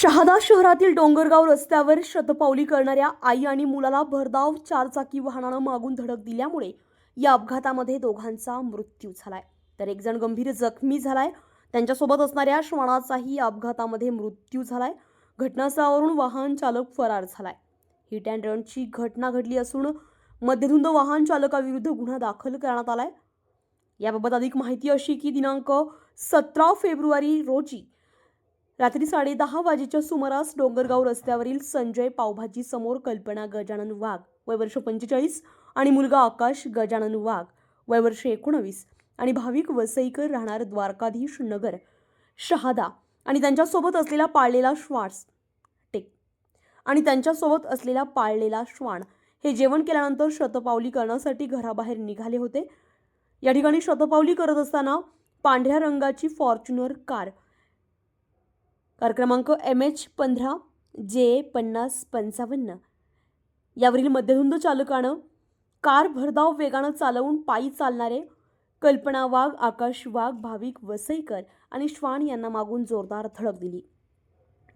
शहादा शहरातील डोंगरगाव रस्त्यावर शतपावली करणाऱ्या आई आणि मुलाला भरधाव चारचाकी वाहनानं मागून धडक दिल्यामुळे या अपघातामध्ये दोघांचा मृत्यू झालाय. तर एक जण गंभीर जखमी झालाय. त्यांच्यासोबत असणाऱ्या श्वानाचाही या अपघातामध्ये मृत्यू झालाय. घटनास्थळावरून वाहन चालक फरार झालाय. हिट अँड रनची घटना घडली असून मध्यधुंद वाहन चालकाविरुद्ध गुन्हा दाखल करण्यात आलाय. याबाबत अधिक माहिती अशी की दिनांक सतरा फेब्रुवारी रोजी रात्री साडेदहा वाजेच्या सुमारास डोंगरगाव रस्त्यावरील संजय पावभाजी समोर कल्पना गजानन वाघ वय वर्ष पंचेचाळीस आणि मुलगा आकाश गजानन वाघ वय वर्ष एकोणवीस आणि भाविक वसईकर राहणार द्वारकाधीश नगर शहादा आणि त्यांच्यासोबत असलेला पाळलेला श्वास टेक. आणि त्यांच्यासोबत असलेला पाळलेला श्वान हे जेवण केल्यानंतर शतपावली करण्यासाठी घराबाहेर निघाले होते. या ठिकाणी शतपावली करत असताना पांढऱ्या रंगाची फॉर्च्युनर कार कार क्रमांक एम एच पंधरा जे पन्नास पंचावन्न. यावरील मध्यधुंद चालकानं कार भरधाव वेगानं चालवून पायी चालणारे कल्पना वाघ आकाश वाघ भाविक वसईकर आणि श्वान यांना मागून जोरदार धडक दिली.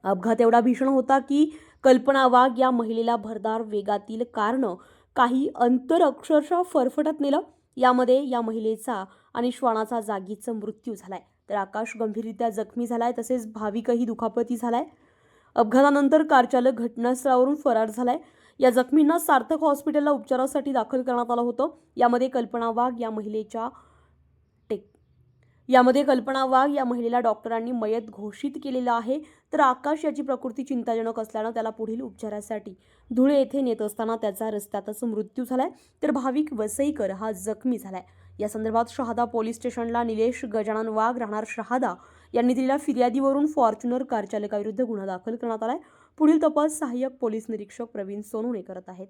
अपघात एवढा भीषण होता की कल्पना वाघ या महिलेला भरदार वेगातील कारनं काही अंतर अक्षरशः फरफटत नेलं. यामध्ये या महिलेचा आणि श्वानाचा जागीचा मृत्यू झालाय. तर आकाश गंभीररित्या जखमी झालाय तसेच भाविकही दुखापती झालाय. अपघातानंतर कारचालक घटनास्थळावरून फरार झालाय. या जखमींना सार्थक हॉस्पिटलला उपचारासाठी दाखल करण्यात आलं होतं. यामध्ये कल्पना वाघ या महिलेच्या टेक यामध्ये कल्पना वाघ या महिलेला डॉक्टरांनी मयत घोषित केलेलं आहे. तर आकाश याची प्रकृती चिंताजनक असल्यानं त्याला पुढील उपचारासाठी धुळे येथे नेत असताना त्याचा रस्त्यातच मृत्यू झालाय. तर भाविक वसईकर हा जखमी झालाय. या संदर्भात शहादा पोलीस स्टेशनला निलेश गजानन वाघ राहणार शहादा यांनी दिलेल्या फिर्यादीवरून फॉर्च्युनर कार चालकाविरुद्ध गुन्हा दाखल करण्यात आलाय. पुढील तपास सहाय्यक पोलीस निरीक्षक प्रवीण सोनवणे करत आहेत.